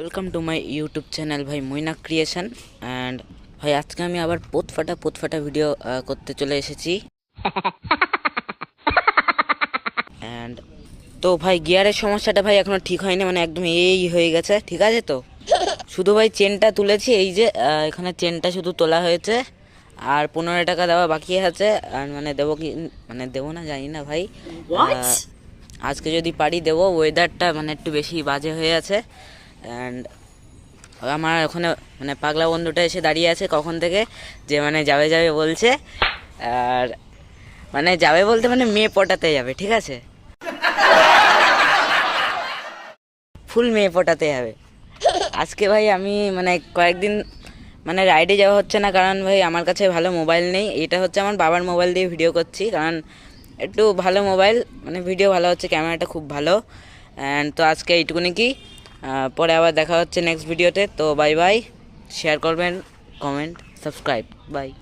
Welcome to my YouTube channel ভাই Moina creation and ভাই আজকে আমি আবার পোত ফাটা পোত ফাটা ভিডিও করতে চলে এসেছি। অ্যান্ড তো ভাই গিয়ারের সমস্যাটা ভাই এখনও ঠিক হয়নি মানে একদম এই হয়ে গেছে ঠিক আছে তো? শুধু ভাই চেনটা তুলেছি এই যে এখানে চেনটা শুধু তোলা হয়েছে। আর পনেরো টাকা দেওয়া বাকি আছে আর মানে দেবো কি মানে দেবো না জানি না ভাই। আজকে যদি পারি দেবো ওয়েদারটা মানে একটু বেশি বাজে হয়ে আছে। অ্যান্ড আমার ওখানে মানে পাগলা বন্ধুটা এসে দাঁড়িয়ে আছে কখন থেকে, যে মানে যাবে যাবে বলছে, আর মানে যাবে বলতে মানে মেয়ে পটাতে যাবে, ঠিক আছে? ফুল মেয়ে পটাতে যাবে। আজকে ভাই আমি মানে কয়েকদিন মানে রাইডে যাওয়া হচ্ছে না, কারণ ভাই আমার কাছে ভালো মোবাইল নেই। এটা হচ্ছে আমার বাবার মোবাইল দিয়ে ভিডিও করছি, কারণ একটু ভালো মোবাইল মানে ভিডিও ভালো হচ্ছে ক্যামেরাটা খুব ভালো। অ্যান্ড তো আজকে এইটুকুনি কি? পরে আবার দেখা হচ্ছে নেক্সট ভিডিওতে তো বাই বাই শেয়ার করবেন কমেন্ট সাবস্ক্রাইব বাই